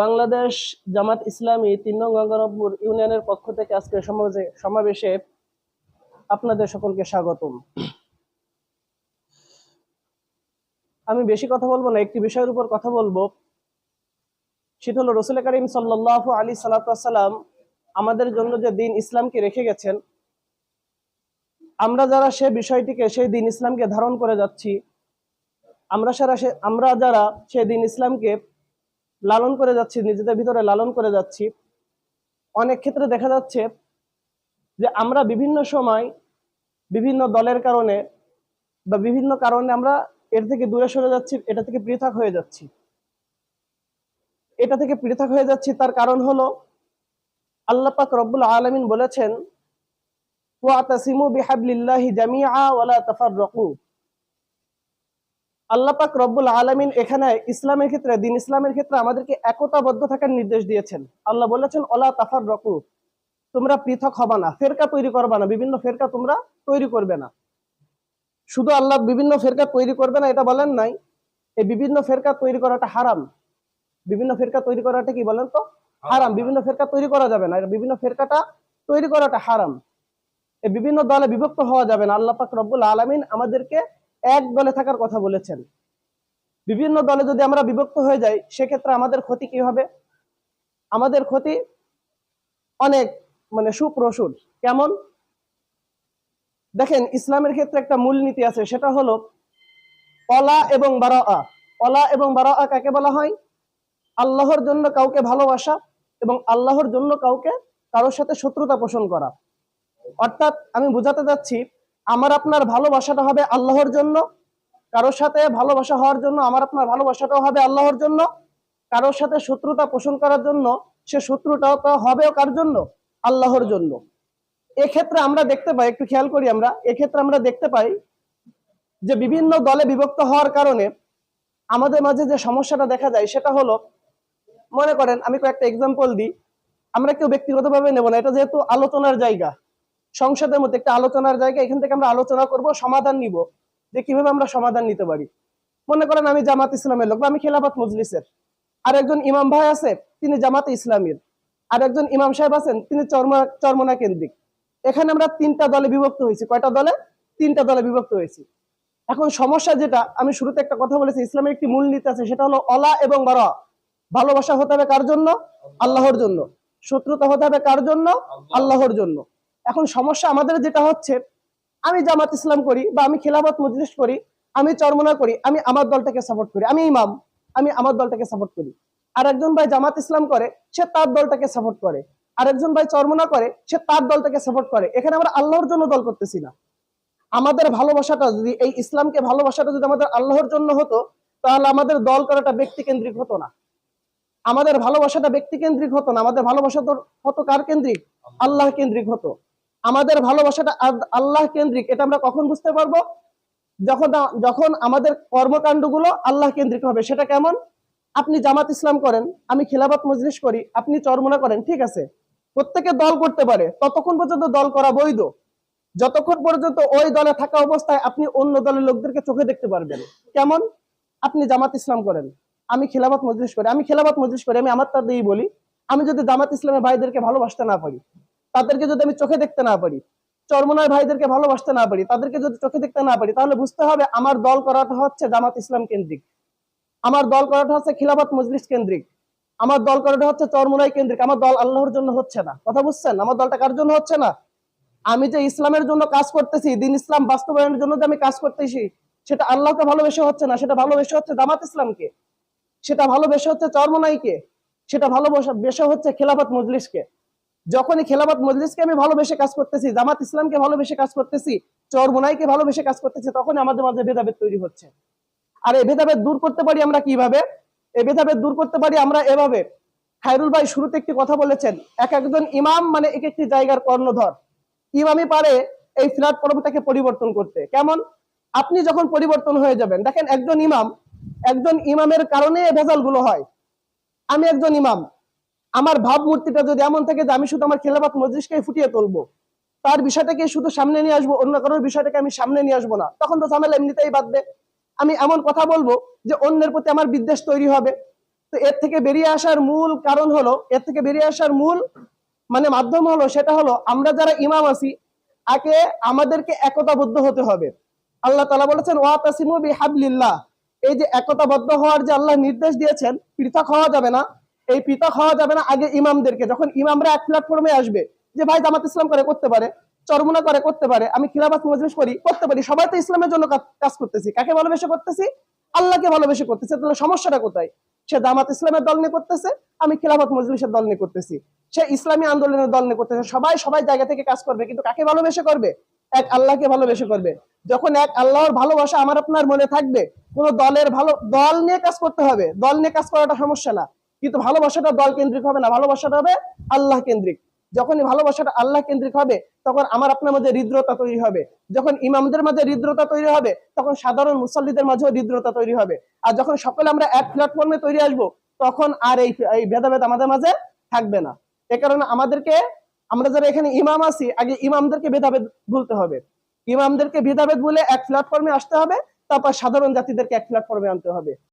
বাংলাদেশ জামাত ইসলামী তিন নং গঙ্গারামপুর ইউনিয়নের পক্ষ থেকে আজকে সমাবেশে সমাবেশে আপনাদের সকলকে স্বাগতম। আমি বেশি কথা বলব না, একটি বিষয়ের উপর কথা বলব। সেটা হলো রসুল করিম সাল্লাহ আলী সাল্লাম আমাদের জন্য যে দিন ইসলামকে রেখে গেছেন, আমরা যারা সে বিষয়টিকে, সেই দিন ইসলামকে ধারণ করে যাচ্ছি, আমরা সারা সে আমরা যারা সেই দিন ইসলামকে লালন করে যাচ্ছি, নিজেদের ভিতরে লালন করে যাচ্ছি। অনেক ক্ষেত্রে দেখা যাচ্ছে যে আমরা বিভিন্ন সময় বিভিন্ন দলের কারণে বা বিভিন্ন কারণে আমরা এর থেকে দূরে সরে যাচ্ছি, এটা থেকে পৃথক হয়ে যাচ্ছি। এটা থেকে পৃথক হয়ে যাচ্ছি, তার কারণ হলো আল্লাহ পাক রব্বুল আলমিন বলেছেন ওয়াতাসিমু বিহাবলিল্লাহি জামিআ ওয়ালা তাফাররাকু। আল্লাহ পাক রব্বুল আলমিন এখানে ইসলামের ক্ষেত্রে, দিন ইসলামের ক্ষেত্রে আমাদেরকে একতাবদ্ধ থাকার নির্দেশ দিয়েছেন। আল্লাহ বলেছেন, ওলা তাফার রকু তোমরা পৃথক হবা না, ফেরকা তৈরি করবা না, বিভিন্ন ফেরকা তোমরা তৈরি করবে না। শুধু আল্লাহ বিভিন্ন ফেরকা তৈরি করবে না, এটা বলেন নাই। এই বিভিন্ন ফেরকা তৈরি করাটা হারাম। বিভিন্ন ফেরকা তৈরি করাটা কি বলেন তো? হারাম। বিভিন্ন ফেরকা তৈরি করা যাবে না, বিভিন্ন ফেরকাটা তৈরি করাটা হারাম। এই বিভিন্ন দলে বিভক্ত হওয়া যাবে না। আল্লাহ পাক রব্বুল আলমিন আমাদেরকে এক দলে থাকার কথা বলেছেন। বিভিন্ন দলে যদি আমরা বিভক্ত হয়ে যাই, সেক্ষেত্রে আমাদের ক্ষতি কি হবে? আমাদের ক্ষতি অনেক মানে সুপ্রসুর কেমন? দেখেন, ইসলামের ক্ষেত্রে একটা মূলনীতি আছে, সেটা হলো অলা এবং বারা অলা এবং বারা কাকে বলা হয়? আল্লাহর জন্য কাউকে ভালোবাসা এবং আল্লাহর জন্য কাউকে কারোর সাথে শত্রুতা পোষণ করা। অর্থাৎ আমি বোঝাতে যাচ্ছি আমার আপনার ভালোবাসাটা হবে আল্লাহর জন্য। কারোর সাথে ভালোবাসা হওয়ার জন্য আমার আপনার ভালোবাসাটাও হবে আল্লাহর জন্য। কারোর সাথে শত্রুতা পোষণ করার জন্য সে শত্রুটাও তো হবেও কার জন্য? আল্লাহর জন্য। এক্ষেত্রে আমরা দেখতে পাই, একটু খেয়াল করি আমরা, এক্ষেত্রে আমরা দেখতে পাই যে বিভিন্ন দলে বিভক্ত হওয়ার কারণে আমাদের মাঝে যে সমস্যাটা দেখা যায় সেটা হলো, মনে করেন আমি কয়েকটা এক্সাম্পল দিই, আমরা কেউ ব্যক্তিগতভাবে নেব না, এটা যেহেতু আলোচনার জায়গা। সংসদের মধ্যে একটা আলোচনার জায়গা, এখান থেকে আমরা আলোচনা করব, সমাধান নিব, যে কীভাবে আমরা সমাধান নিতে পারি। মনে করেন আমি জামাত ইসলামের লোক বা আমি খেলাফত মজলিসের। আর একজন ইমাম ভাই আছে, তিনি জামাতে ইসলামের। আর একজন ইমাম সাহেব আছেন, তিনি চর্মা, চর্মনা কেন্দ্রিক। এখানে আমরা তিনটা দলে বিভক্ত হয়েছি। কয়টা দলে? তিনটা দলে বিভক্ত হয়েছি। এখন সমস্যা যেটা, আমি শুরুতে একটা কথা বলেছি, ইসলামের একটি মূলনীতি আছে, সেটা হলো অলা এবং বারা। ভালোবাসা হতে হবে কার জন্য? আল্লাহর জন্য। শত্রুতা হতে হবে কার জন্য? আল্লাহর জন্য। এখন সমস্যা আমাদের যেটা হচ্ছে, আমি জামাত ইসলাম করি বা আমি খেলাফত মজলিস করি, আমি চরমনা করি, আমি আমার দলটাকে সাপোর্ট করি, আমি ইমাম, আমি আমার দলটাকে সাপোর্ট করি। আর একজন ভাই জামাত ইসলাম করে, সে তার দলটাকে সাপোর্ট করে। আর একজন ভাই চরমনা করে, সে তার দলটাকে সাপোর্ট করে। এখানে আমরা আল্লাহর জন্য দল করতেছি না। আমাদের ভালোবাসাটা যদি, এই ইসলামকে ভালোবাসাটা যদি আমাদের আল্লাহর জন্য হতো, তাহলে আমাদের দল করাটা ব্যক্তি কেন্দ্রিক হতো না। আমাদের ভালোবাসাটা ব্যক্তি কেন্দ্রিক হতো না। আমাদের ভালোবাসা হতো কার কেন্দ্রিক? আল্লাহ কেন্দ্রিক হতো। আমাদের ভালোবাসাটা আল্লাহ কেন্দ্রিক, এটা আমরা কখন বুঝতে পারব? যখন যখন আমাদের কর্মকাণ্ডগুলো আল্লাহ কেন্দ্রিক হবে, সেটা কেমন? আপনি জামাত ইসলাম করেন, আমি খিলাফত মজলিস করি, আপনি চরমনা করেন, ঠিক আছে? প্রত্যেকে দল করতে পারে, ততক্ষণ পর্যন্ত দল করা বৈধ। যতক্ষণ পর্যন্ত ওই দলে থাকা অবস্থায় আপনি অন্য দলের লোকদেরকে চোখে দেখতে পারবেন। কেমন? আপনি জামাত ইসলাম করেন, আমি খেলাফত মজলিস করি, আমি খেলাফত মজলিস করি, আমি আমার তার দিয়েই বলি, আমি যদি জামাত ইসলামের ভাইদেরকে ভালোবাসতে না পারি তাদেরকে যদি আমি চোখে দেখতে না পারি, চরমনার ভাইদেরকে ভালোবাসতে না পারি, তাদেরকে যদি চোখে দেখতে না পারি, তাহলে বুঝতে হবে আমার দল করাটা হচ্ছে জামাত ইসলাম কেন্দ্রিক। আমার দল করাটা হচ্ছে খিলাফত মজলিস কেন্দ্রিক। আমার দল করাটা হচ্ছে চরমনাই কেন্দ্রিক। আমার দল আল্লাহর জন্য হচ্ছে না। কথা বুঝছেন? আমার দলটা কার জন্য হচ্ছে না? আমি যে ইসলামের জন্য কাজ করতেছি, দিন ইসলাম বাস্তবায়নের জন্য যে আমি কাজ করতেছি, সেটা আল্লাহকে ভালোবেসে হচ্ছে না। সেটা ভালোবেসে হচ্ছে জামাত ইসলামকে। সেটা ভালোবেসে হচ্ছে চরমনাইকে। সেটা ভালোবাসা বেসে হচ্ছে খেলাফত মজলিসকে। যখনই খেলাফত মজলিসকে আমি ভালোবেসে কাজ করতেছি, জামাত ইসলামকে ভালোবেসে কাজ করতেছি চরমনাইকে ভালোবেসে কাজ করতেছি তখন আমাদের মাঝে ভেদাভেদ তৈরি হচ্ছে। আর এই ভেদাভেদ দূর করতে পারি আমরা কীভাবে? এই ভেদাভেদ দূর করতে পারি আমরা এভাবে। খায়রুল ভাই শুরুতে একটি কথা বলেছেন, এক একজন ইমাম মানে এক একটি জায়গার কর্ণধর। ইমামই পারে এই প্ল্যাটফর্মটাকে পরিবর্তন করতে। কেমন? আপনি যখন পরিবর্তন হয়ে যাবেন, দেখেন একজন ইমাম, একজন ইমামের কারণে ভেজালগুলো হয়। আমি একজন ইমাম আমার ভাবমূর্তিটা যদি এমন থাকে যে আমি শুধু আমার খেলাফত মজলিসকে ফুটিয়ে তুলবো, তার বিষয়টাকে শুধু সামনে নিয়ে আসব, অন্য কারোর বিষয়টাকে আমি সামনে নিয়ে আসব না, তখন তো ঝামেলা এমনিতেই বাঁধবে। আমি এমন কথা বলব যে অন্যের প্রতি আমার বিদ্বেষ তৈরি হবে। তো এর থেকে বেরিয়ে আসার মূল কারণ হলো, এর থেকে বেরিয়ে আসার মূল মানে মাধ্যম হলো, সেটা হলো আমরা যারা ইমাম আছি, আগে আমাদেরকে একতাবদ্ধ হতে হবে। আল্লাহ তালা বলেছেন, ওয়া তাসিমু বিহাবলিল্লাহ। এই যে একতাবদ্ধ হওয়ার যে আল্লাহ নির্দেশ দিয়েছেন, পৃথক হওয়া যাবে না। এই পৃথক হওয়া যাবে না আগে ইমামদেরকে। যখন ইমামরা এক প্ল্যাটফর্মে আসবে যে, ভাই, জামাত ইসলাম করে করতে পারে, চরমুনা করে করতে পারে, আমি খিলাফত মজলিস করি, করতে পারি, সবাই তো ইসলামের জন্য কাজ করতেছি। কাকে ভালোবেসে করতেছি? আল্লাহকে ভালোবেসে করতেছি। তাহলে সমস্যাটা কোথায়? সে জামাত ইসলামের দল নিয়ে করতেছে, আমি খিলাফত মজলিসের দল নিয়ে করতেছি। সে ইসলামী আন্দোলনের দল নিয়ে করতেছে। সবাই সবাই জায়গা থেকে কাজ করবে, কিন্তু কাকে ভালোবেসে করবে? এক আল্লাহকে ভালোবেসে করবে। যখন এক আল্লাহর ভালোবাসা আমার আপনার মনে থাকবে, কোন দলের ভালো, দল নিয়ে কাজ করতে হবে। দল নিয়ে কাজ করাটা সমস্যা না। কিন্তু ভালোবাসাটা দল কেন্দ্রিক হবে না, ভালোবাসাটা হবে আল্লাহ কেন্দ্রিক যখনই ভালোবাসাটা আল্লাহ কেন্দ্রিক হবে, তখন আমার আপনার মধ্যে হৃদ্রতা তৈরি হবে। যখন ইমামদের মাঝে হৃদ্রতা তৈরি হবে, তখন সাধারণ মুসল্লিদের মাঝেও হৃদ্রতা তৈরি হবে। আর যখন সকলে আমরা এক প্ল্যাটফর্মে তৈরি আসব, তখন আর এই ভেদাভেদ আমাদের মাঝে থাকবে না। এ কারণে আমাদেরকে, আমরা যারা এখানে ইমাম আছি, আগে ইমামদেরকে ভেদাভেদ ভুলতে হবে। ইমামদেরকে ভেদাভেদ বলে এক প্ল্যাটফর্মে আসতে হবে, তারপর সাধারণ জাতিদেরকে এক প্ল্যাটফর্মে আনতে হবে।